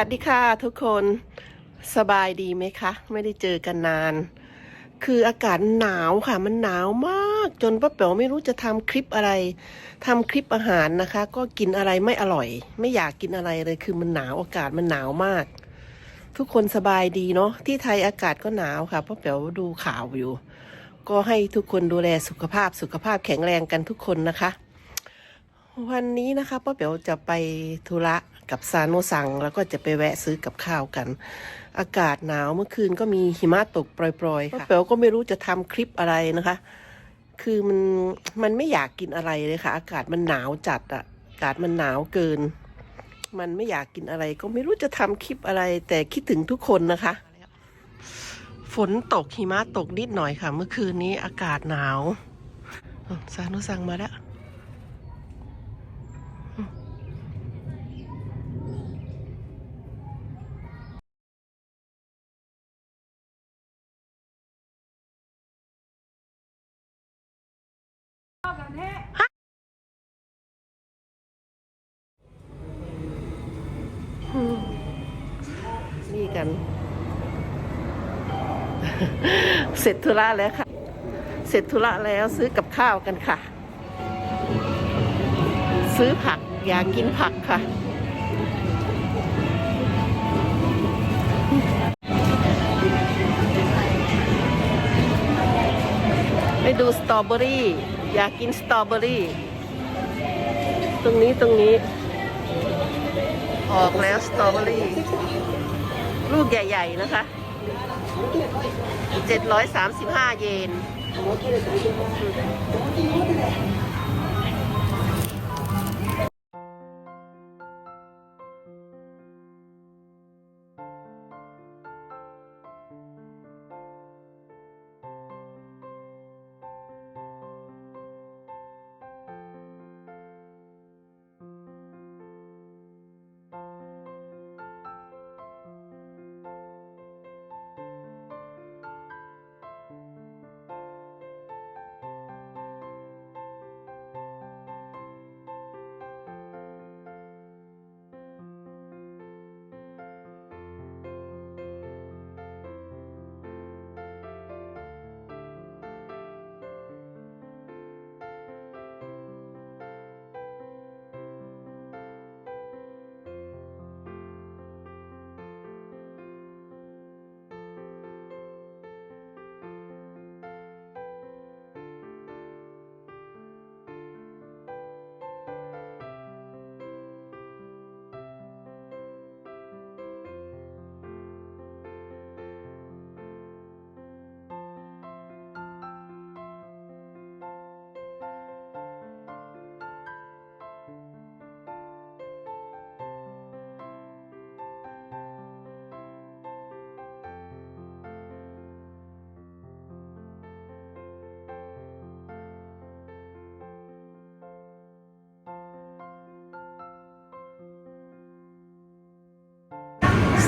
สวัสดีค่ะทุกคนสบายดีไหมคะ ไม่ได้เจอกันนาน คืออากาศหนาวค่ะ มันหนาวมาก จนป้าเป๋วไม่รู้จะทำคลิปอะไรทำคลิปอาหารนะคะ ก็กินอะไรไม่อร่อย ไม่อยากกินอะไรเลยคือมันหนาวอากาศมันหนาวมาก ทุกคนสบายดีเนาะที่ไทยอากาศก็หนาวค่ะป้าเป๋วดูข่าวอยู่ ก็ให้ทุกคนดูแลสุขภาพสุขภาพแข็งแรงกันทุกคนนะคะ วันนี้นะคะป้าเป๋วจะไปธุระ กับซาโนซัง แล้วก็จะไปแวะซื้อกับข้าวกัน อากาศหนาวเมื่อคืนก็มีหิมะตกโปรยๆค่ะป้าเป๋วก็ไม่รู้จะทำคลิปอะไรนะคะ คือมันมันไม่อยากกินอะไรเลยค่ะ อากาศมันหนาวจัดอะอากาศมันหนาวเกิน มันไม่อยากกินอะไร ก็ไม่รู้จะทำคลิปอะไร แต่คิดถึงทุกคนนะคะฝนตกหิมะตกนิดหน่อยค่ะ เมื่อคืนนี้อากาศหนาวอืมซาโนซังมาแล้ว นี่กัน เสร็จธุระแล้วค่ะ เสร็จธุระแล้วซื้อกับข้าวกันค่ะ ซื้อผักอยากกินผักค่ะไปดูสตรอเบอรี่ อยากกินสตรอเบอรี่ ตรงนี้ตรงนี้ ออกแล้วสตรอเบอรี่ ลูกใหญ่ ๆ นะคะ 735 เยน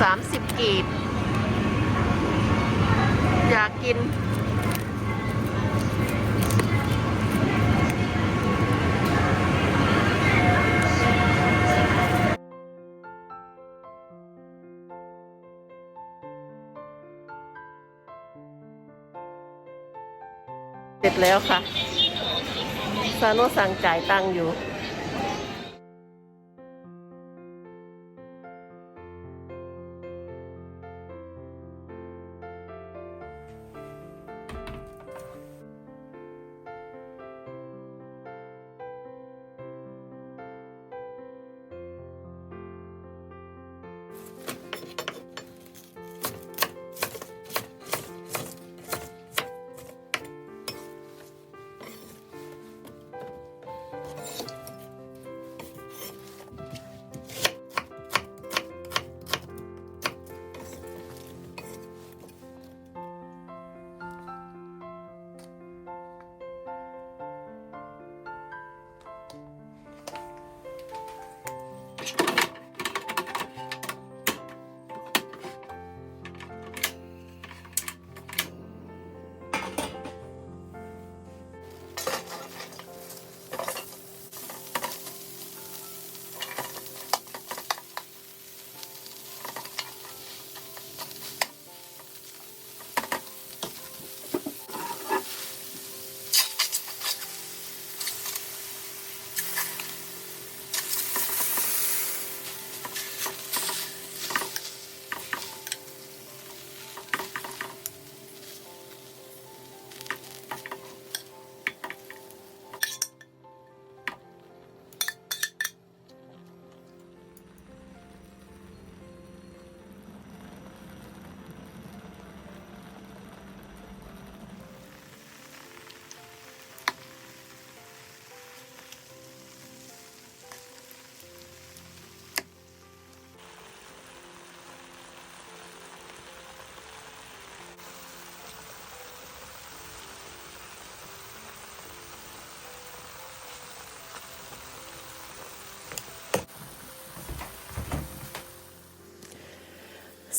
สามสิบกีบ อยากกิน เสร็จแล้วค่ะ ซาโนสั่งจ่ายตังค์อยู่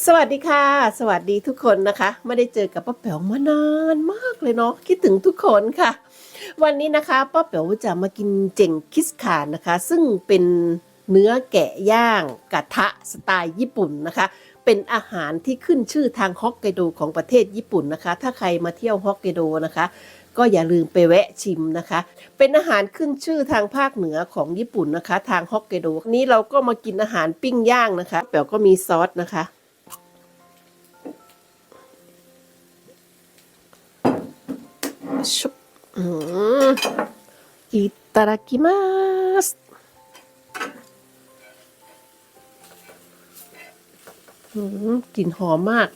สวัสดีค่ะ สวัสดีทุกคนนะคะ ไม่ได้เจอกับป้าแป๋วมานานมากเลยเนาะคิดถึงทุกคนค่ะ วันนี้นะคะป้าแป๋วจะมากินเจ่งคิสคานนะคะ ซึ่งเป็นเนื้อแกะย่างกระทะสไตล์ญี่ปุ่นนะคะ เป็นอาหารที่ขึ้นชื่อทางฮอกไกโดของประเทศญี่ปุ่นนะคะ ถ้าใครมาเที่ยวฮอกไกโดนะคะ ก็อย่าลืมไปแวะชิมนะคะ เป็นอาหารขึ้นชื่อทางภาคเหนือของญี่ปุ่นนะคะ ทางฮอกไกโดนนี้เราก็มากินอาหารปิ้งย่างนะคะแป๋วก็มีซอสนะคะ ชุบอืมいただきますอืมกลิ่นหอมมาก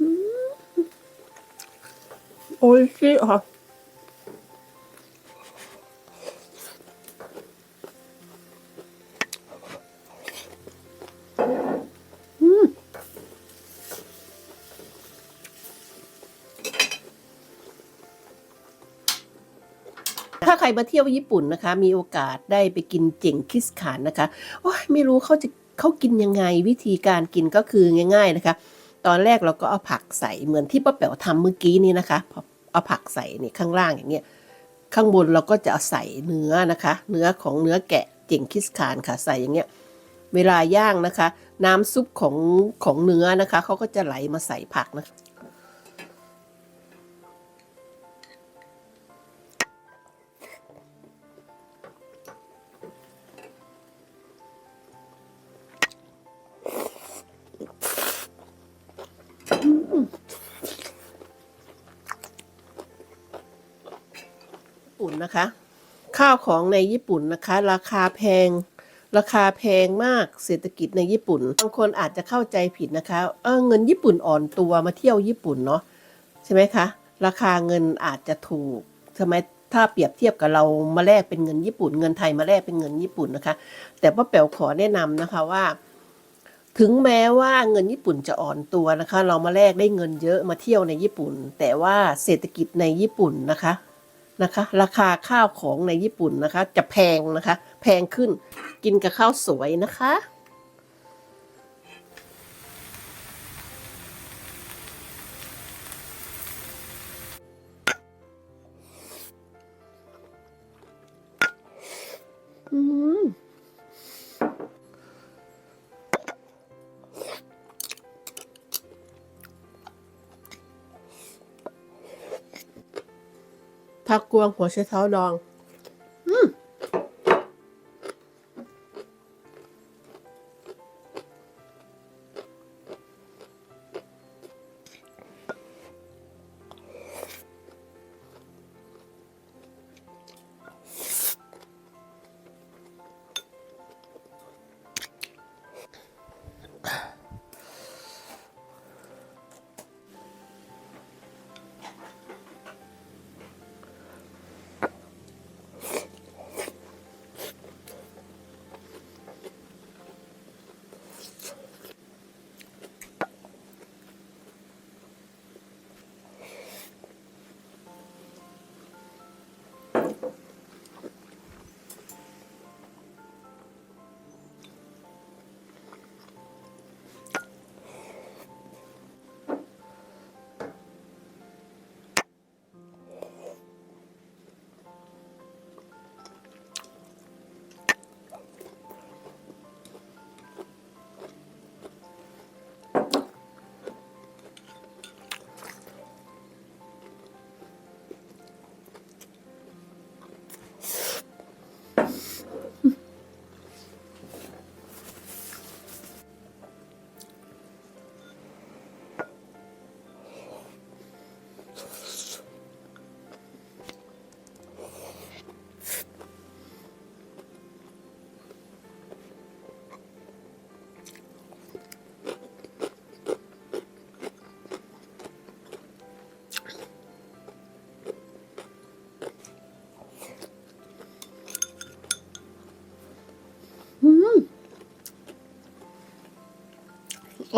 อืมおいしい。あถ้าใคร มาเที่ยวญี่ปุ่นนะคะ มีโอกาสได้ไปกินเจ๋งคิสขานนะคะโอ้ยไม่รู้เขาจะเขากินยังไงวิธีการกินก็คือง่าย ๆนะคะ ตอนแรกเราก็เอาผักใส่เหมือนที่ป้าแป๋วทำเมื่อกี้นี้นะคะพอเอาผักใส่นี่ข้างล่างอย่างเงี้ยข้างบนเราก็จะเอาใส่เนื้อนะคะ เนื้อของเนื้อแกะเจ๋งคิสคานค่ะใส่อย่างเงี้ยเวลาย่างนะคะ น้ำซุปของของเนื้อนะคะเขาก็จะไหลมาใส่ผักนะคะ นะคะ ข้าวของในญี่ปุ่นนะคะ ราคาแพง ราคาแพงมากเศรษฐกิจในญี่ปุ่นบางคนอาจจะเข้าใจผิดนะคะ เออเงินญี่ปุ่นอ่อนตัวมาเที่ยวญี่ปุ่นเนาะใช่ไหมคะ ราคาเงินอาจจะถูกทำไมถ้าเปรียบเทียบกับเรามาแลกเป็นเงินญี่ปุ่น เงินไทยมาแลกเป็นเงินญี่ปุ่นนะคะ แต่ป้าแป๋วขอแนะนำนะคะว่า ถึงแม้ว่าเงินญี่ปุ่นจะอ่อนตัวนะคะ เรามาแลกได้เงินเยอะมาเที่ยวในญี่ปุ่น แต่ว่าเศรษฐกิจในญี่ปุ่นนะคะ นะคะ ราคาข้าวของในญี่ปุ่นนะคะ จะแพงนะคะ แพงขึ้นกินกับข้าวสวยนะคะอืม ผักกวางหัวไชเท้าดอง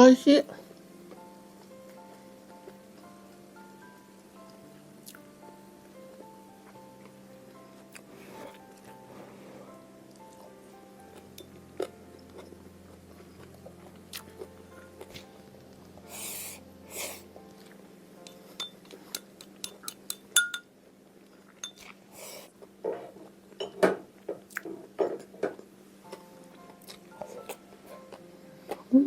美味しい。 อื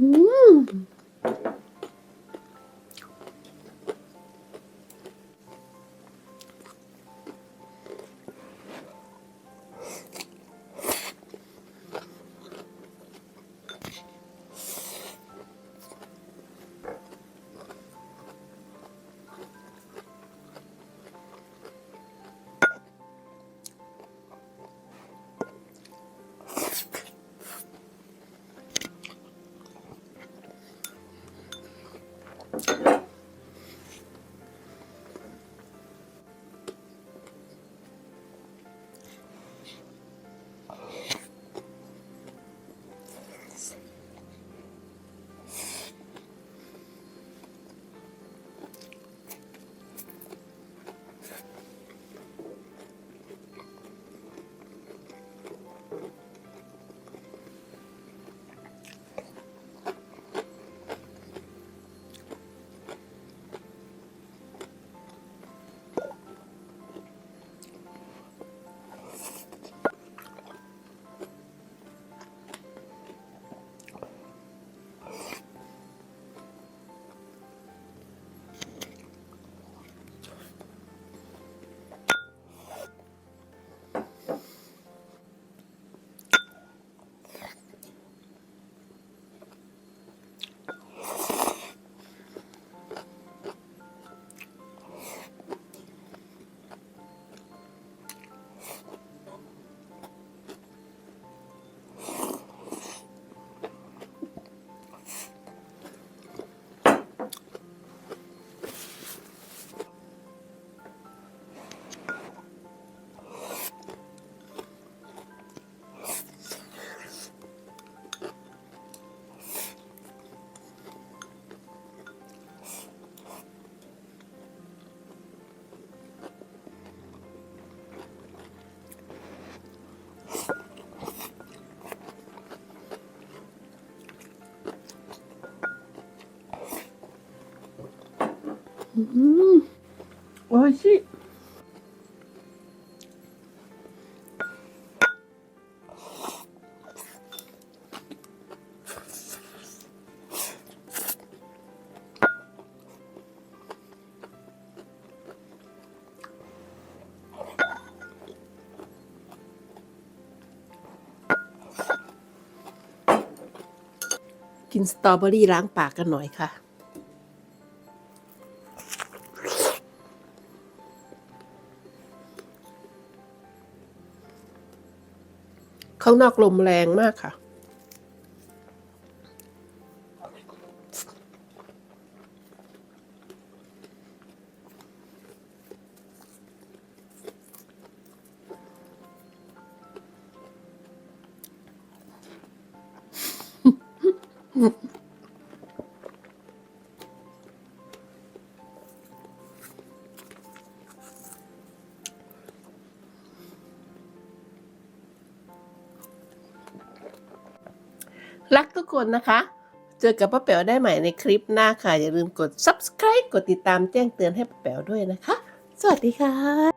มอืมอ้ยชิกินสตรอเบอรี่ล้างปากกันหน่อยค่ะ ข้างนอกลมแรงมากค่ะรั คนนะคะ เจอกับป้าแป๋วได้ใหม่ในคลิปหน้าค่ะ อย่าลืมกด subscribe กดติดตามแจ้งเตือนให้ป้าแป๋วด้วยนะคะ สวัสดีค่ะ